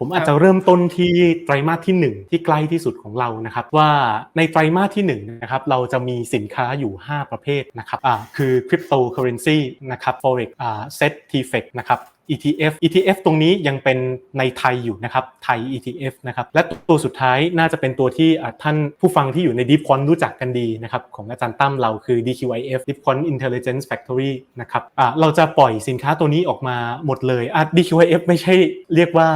ผมอาจจะเริ่มต้นที่ไตรมาสที่ 1 ที่ใกล้ที่สุดของเรานะครับ ว่าในไตรมาสที่1นะครับเราจะมีสินค้าอยู่ 5 ประเภทนะครับอ่าคือคริปโตเคอเรนซีนะครับ forex อ่า set tfex นะครับ ETF ETF ตรงนี้ยังเป็นในไทยอยู่นะครับไทย ETF นะครับและตัวสุดท้ายน่าจะเป็นตัวที่ท่านผู้ฟังที่อยู่ใน Deep Quant รู้จักกันดีนะครับของอาจารย์ตั้มเราคือ DQIF Deep Quant Intelligence Factory นะครับเราจะปล่อยสินค้าตัวนี้ออกมาหมดเลยอะ DQIF ไม่ใช่เรียกว่า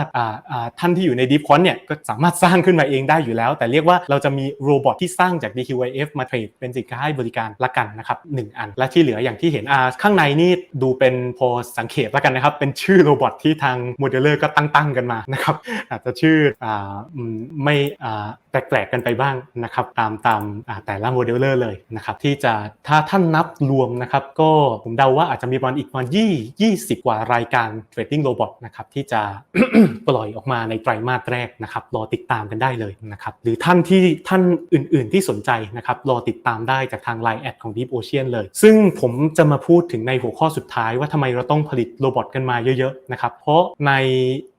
ท่านที่อยู่ใน Deep Quant เนี่ยก็สามารถสร้างขึ้นมาเองได้อยู่แล้ว แต่เรียกว่าเราจะมีโรบอทที่สร้างจาก DQIF มาเทรดเป็นสินค้าให้บริการละกันนะครับหนึ่งอัน และที่เหลืออย่างที่เห็นข้างในนี่ดูเป็นพอสังเกตละกันนะครับเป็นชื่อโรบอทที่ทางโมเดลเลอร์ก็ตั้งๆกันมานะครับอาจจะชื่ออ่าไม่อ่าแปลกๆกันไปบ้างนะครับตามตามแต่ละโมเดลเลอร์เลยนะครับที่จะถ้าท่านนับรวมนะครับก็ผมเดาว่าอาจจะมีประมาณอีกประมาณยี่ยี่สิบกว่ารายการเทรดดิ้งโรบอทนะครับที่จะปล่อยออกมาในไตรมาสแรกนะครับรอติดตามกันได้เลยนะครับหรือท่านที่ท่านอื่น ๆที่สนใจนะครับรอติดตามได้จากทาง Line แอดของ Deep Ocean เลย ซึ่งผมจะมาพูดถึงในหัวข้อสุดท้ายว่าทำไมเราต้องผลิตโรบอทกันมาเยเยอะๆนะครับเพราะใน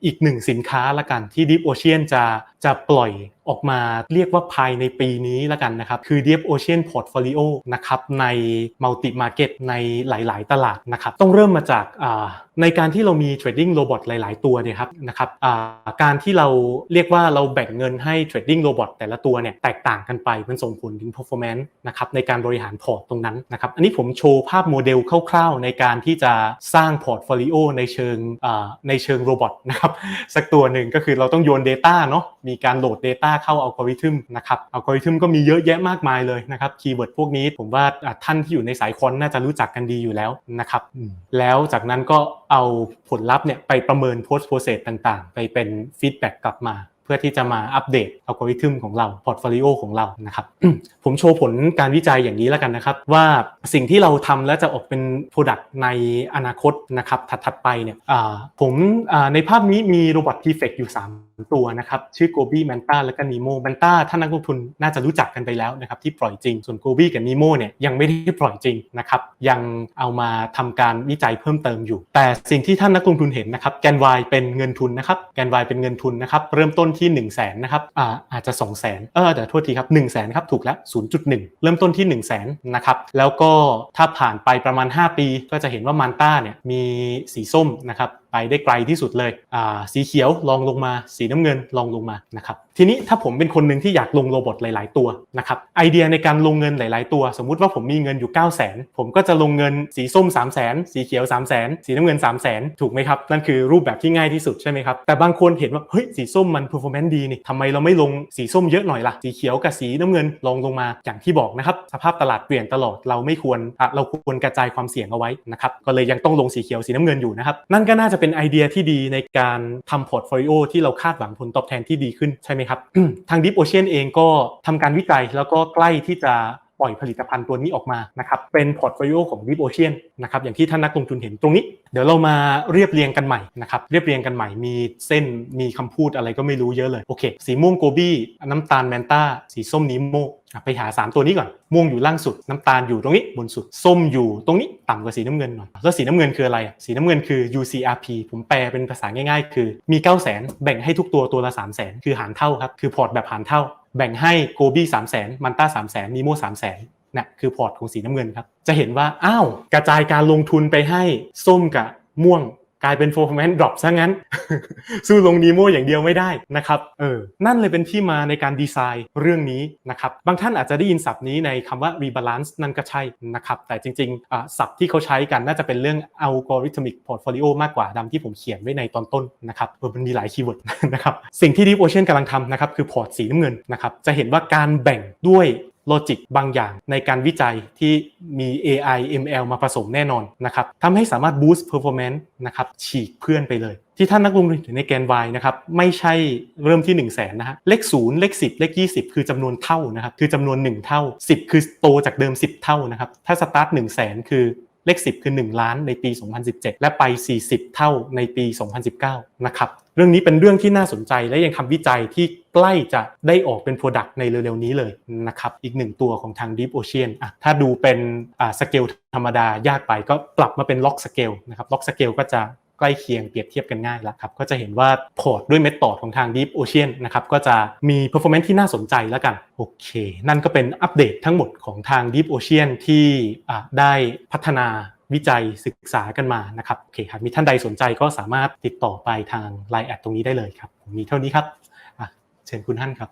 อีกหนึ่งสินค้าละกันที่ Deep Ocean จะ จะปล่อยออกมาเรียกว่าภายในปีนี้ละกันนะครับ คือ Deep Ocean Portfolio นะครับใน Multi Market ในหลาย ๆ ตลาดนะครับต้องเริ่มมาจากในการที่เรามี Trading Robot หลาย ๆ ตัวเนี่ยครับนะครับการที่เราเรียกว่าเราแบ่งเงินให้ Trading Robot แต่ละตัวเนี่ยแตกต่างกันไปมันส่งผลถึง performance นะครับในการบริหารพอร์ตตรงนั้นนะครับอันนี้ผมโชว์ภาพโมเดลคร่าว ๆ ในการที่จะสร้างพอร์ตโฟลิโอในเชิงในเชิงโรบอทนะครับสักตัวหนึ่งก็คือเราต้องโยน Data เนาะมีการโหลด Data เข้าอัลกอริทึมนะครับอัลกอริทึมก็มีเยอะแยะมากมายเลยนะครับคีย์เวิร์ดพวกนี้ผมว่าอะท่านที่อยู่ในสายคอนน่าจะรู้จักกันดีอยู่แล้วนะครับอืมแล้วจากนั้นก็เอาผลลัพธ์เนี่ยไปประเมิน post process ต่างๆ ไปเป็นฟีดแบ็กกลับมาเพื่อที่จะมาอัปเดตอัลกอริทึมของเราพอร์ตโฟลิโอของเรานะครับผมโชว์ผลการวิจัยอย่างนี้แล้วกันนะครับ ว่าสิ่งที่เราทำแล้วจะออกเป็น Product ในอนาคตนะครับถัดๆไปเนี่ยอ่าผมอ่าในภาพนี้มีโรบอท t ีเฟกอยู่ 3 ตัวนะครับชื่อ Gobi Manta และก็ Nemo Manta ท่านนักลงทุนน่าจะรู้จักกันไปแล้วนะครับที่ปล่อยจริง ส่วน Gobi กับ Nemo เนี่ยยังไม่ได้ปล่อยจริงนะครับยังเอามาทำการวิจัยเพิ่มเติมอยู่ แต่สิ่งที่ท่านนักลงทุนเห็นนะครับแกน Y เป็นเงินทุนนะครับแกน Y เป็นเงินทุนนะครับเริ่มต้นที่ 1 0 0 0 0แสนนะครับอ่าอาจจะ 2 0 0 0 0 0เออแต่โทษทีครับ1 0 0 0 0แสนครับถูกแล้ว0.1 เริ่มต้นที่ 1 0 0 0 0แสนนะครับแล้วก็ถ้าผ่านไปประมาณ 5 ปี ก็จะเห็นว่ามันต้าเนี่ยมีสีส้มนะครับ ไปได้ไกลที่สุดเลยอ่าสีเขียวลองลงมา สีน้ำเงินลองลงมานะครับ ทีนี้ถ้าผมเป็นคนหนึ่งที่อยากลงโรบอทหลาย ๆ ตัวนะครับไอเดียในการลงเงินหลาย ๆ ตัว สมมุติว่าผมมีเงินอยู่ 9 0 0 0 0 0 ผมก็จะลงเงินสีส้ม 3 0 0 0 0 0 สีเขียว 3 0 0 0 0 0 สีน้ำเงิน 3 0 0 0 0 0 ถูกไหมครับ นั่นคือรูปแบบที่ง่ายที่สุดใช่ไหมครับ แต่บางคนเห็นว่า เฮ้ย สีส้มมัน performance ดีนี่ทำไมเราไม่ลงสีส้มเยอะหน่อยล่ะ สีเขียวกับสีน้ำเงินลองลงมาอย่างที่บอกนะครับสภาพตลาดเปลี่ยนตลอดเราไม่ควรเราควรกระจายความเสี่ยงเอาไว้นะครับก็เลยยังต้องลงสีเขียวสีน้ำเงินอยู่นะครับนั่นก็น่าจะเป็นไอเดียที่ดีในการทำพอร์ตโฟลิโอที่เราคาดหวังผลตอบแทนที่ดีขึ้นใช่ไหมครับทาง Deep Ocean เองก็ทำการวิจัยแล้วก็ใกล้ที่จะ ปล่อยผลิตภัณฑ์ตัวนี้ออกมานะครับเป็นพอร์ตโฟลิโอของ Deep Ocean นะครับอย่างที่ท่านนักลงทุนเห็นตรงนี้ เดี๋ยวเรามาเรียบเรียงกันใหม่นะครับเรียบเรียงกันใหม่มีเส้นมีคำพูดอะไรก็ไม่รู้เยอะเลยโอเค สีม่วงโกบี้น้ำตาลแมนตาสีส้มนิโมไปหา 3 ตัวนี้ก่อน ม่วงอยู่ล่างสุด น้ำตาลอยู่ตรงนี้บนสุด ส้มอยู่ตรงนี้ต่ำกว่าสีน้ำเงินหน่อย แล้วสีน้ำเงินคืออะไรอะ สีน้ำเงินคือ UCRP ผมแปลเป็นภาษาง่ายๆ คือมี 9 0 0 0 0แบ่งให้ทุกตัวตัวละ 3 0 0 0 0 0 คือหารเท่าครับ คือพอร์ตแบบหารเท่า แบ่งให้โกบี้สามแสนมันต้าสามแสนนีโม่สามแสนนะคือพอร์ตของสีน้ำเงินครับ จะเห็นว่า อ้าว กระจายการลงทุนไปให้ส้มกับม่วง กลายเป็น performance drop ซะงั้น สู้ลงนีโมอย่างเดียวไม่ได้นะครับเออนั่นเลยเป็นที่มาในการดีไซน์เรื่องนี้นะครับบางท่านอาจจะได้ยินศัพท์นี้ในคำว่า rebalance นั่นก็ใช่นะครับแต่จริงๆศัพท์ที่เขาใช้กันน่าจะเป็นเรื่อง algorithmic portfolio มากกว่าดำที่ผมเขียนไว้ในตอนต้นนะครับเออมันมีหลายคีย์เวิร์ดนะครับสิ่งที่ Deep Ocean กำลังทำนะครับคือพอร์ตสีน้ำเงินนะครับจะเห็นว่าการแบ่งด้วย ลจิกบางอย่างในการวิจัยที่มี AI ML มาผสมแน่นอนนะครับทำให้สามารถ boost performance นะครับฉีกเพื่อนไปเลย ที่ท่านนักลงทุนในแกน Y นะครับไม่ใช่เริ่มที่ 1 0 0 0 0แสนนะฮะเลข0เลข10 เลข 20 คือจำนวนเท่านะครับคือจำนวน 1 เท่า 10 คือโตจากเดิม 10 เท่านะครับถ้าสตาร์ท1 0 0 0 0แสนคือ เลข 10 คือ 1 ล้านในปี 2017 และไป 40 เท่าในปี 2019 นะครับ เรื่องนี้เป็นเรื่องที่น่าสนใจและยังทำวิจัยที่ใกล้จะได้ออกเป็น Product ในเร็วๆ นี้เลยนะครับ อีกหนึ่งตัวของทาง Deep Ocean อะถ้าดูเป็นสเกลธรรมดายากไปก็ปรับมาเป็นล็อกสเกลนะครับล็อกสเกลก็จะ ใกล้เคียงเปรียบเทียบกันง่ายแล้วครับก็จะเห็นว่าพอร์ตด้วยเมธอดของทาง Deep Ocean นะครับก็จะมี performance ที่น่าสนใจแล้วกันโอเค นั่นก็เป็นอัปเดตทั้งหมดของทาง Deep Ocean ที่ได้พัฒนาวิจัยศึกษากันมานะครับโอเคหากมีท่านใดสนใจก็สามารถติดต่อไปทาง Line แอดตรงนี้ได้เลยครับมีเท่านี้ครับเชิญคุณท่านครับ